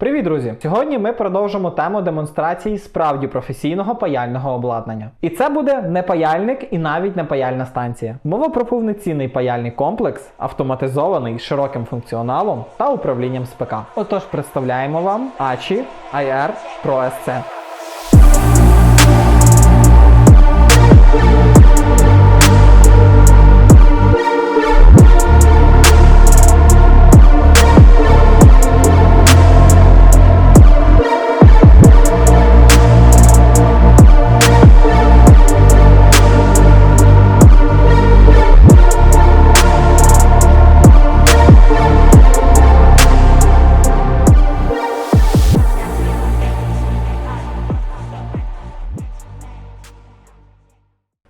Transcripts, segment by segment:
Привіт, друзі! Сьогодні ми продовжимо тему демонстрації справді професійного паяльного обладнання. І це буде не паяльник і навіть не паяльна станція. Мова про повноцінний паяльний комплекс, автоматизований широким функціоналом та управлінням СПК. Отож, представляємо вам ACHI IR Pro SC.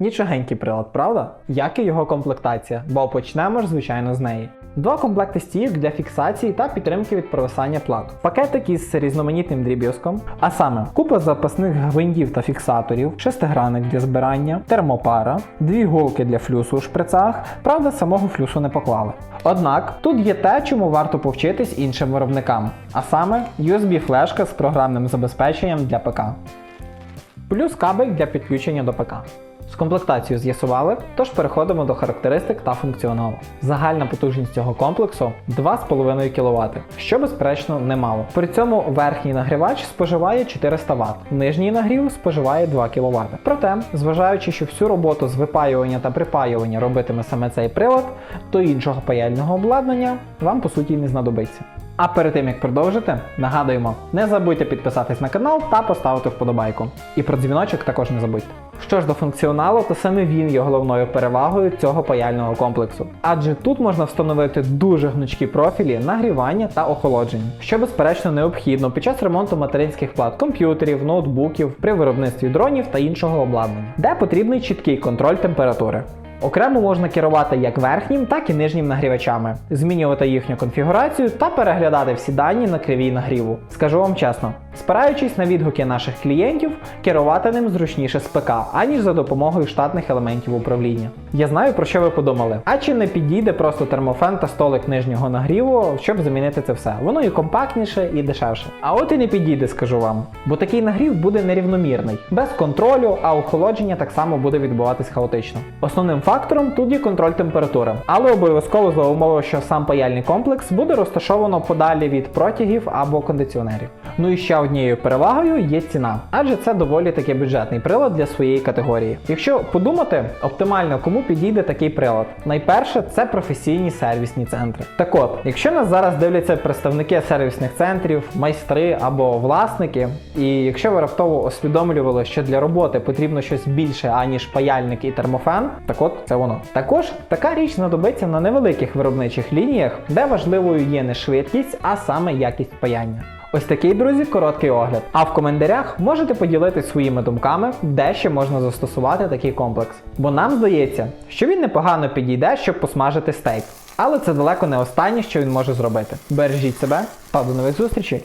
Нічогенький прилад, правда? Як і його комплектація, бо почнемо ж, звичайно, з неї. Два комплекти стійок для фіксації та підтримки від провисання плат. Пакетик із різноманітним дріб'язком, а саме купа запасних гвинтів та фіксаторів, шестигранник для збирання, термопара, дві голки для флюсу у шприцах, правда, самого флюсу не поклали. Однак тут є те, чому варто повчитись іншим виробникам, а саме USB-флешка з програмним забезпеченням для ПК плюс кабель для підключення до ПК. З комплектацією з'ясували, тож переходимо до характеристик та функціоналу. Загальна потужність цього комплексу 2,5 кВт, що безперечно немало. При цьому верхній нагрівач споживає 400 Вт, нижній нагрів споживає 2 кВт. Проте, зважаючи, що всю роботу з випаювання та припаювання робитиме саме цей прилад, то іншого паяльного обладнання вам по суті не знадобиться. А перед тим як продовжити, нагадуємо, не забудьте підписатись на канал та поставити вподобайку. І про дзвіночок також не забудьте. Що ж до функціоналу, то саме він є головною перевагою цього паяльного комплексу. Адже тут можна встановити дуже гнучкі профілі нагрівання та охолодження, що безперечно необхідно під час ремонту материнських плат комп'ютерів, ноутбуків, при виробництві дронів та іншого обладнання, де потрібний чіткий контроль температури. Окремо можна керувати як верхнім, так і нижнім нагрівачами, змінювати їхню конфігурацію та переглядати всі дані на кривій нагріву. Скажу вам чесно, спираючись на відгуки наших клієнтів, керувати ним зручніше з ПК, аніж за допомогою штатних елементів управління. Я знаю про що ви подумали. А чи не підійде просто термофен та столик нижнього нагріву, щоб замінити це все? Воно і компактніше, і дешевше. А от і не підійде, скажу вам. Бо такий нагрів буде нерівномірний, без контролю, а охолодження так само буде відбуватись хаотично. Основним фактором тут є контроль температури, але обов'язково за умови, що сам паяльний комплекс буде розташовано подалі від протягів або кондиціонерів. Ну і ще однією перевагою є ціна, адже це доволі таки бюджетний прилад для своєї категорії. Якщо подумати, оптимально кому підійде такий прилад, найперше це професійні сервісні центри. Так от, якщо нас зараз дивляться представники сервісних центрів, майстри або власники, і якщо ви раптово усвідомлювали, що для роботи потрібно щось більше, аніж паяльник і термофен, так от це воно. Також така річ знадобиться на невеликих виробничих лініях, де важливою є не швидкість, а саме якість паяння. Ось такий, друзі, короткий огляд. А в коментарях можете поділитися своїми думками, де ще можна застосувати такий комплекс. Бо нам здається, що він непогано підійде, щоб посмажити стейк. Але це далеко не останнє, що він може зробити. Бережіть себе та до нових зустрічей!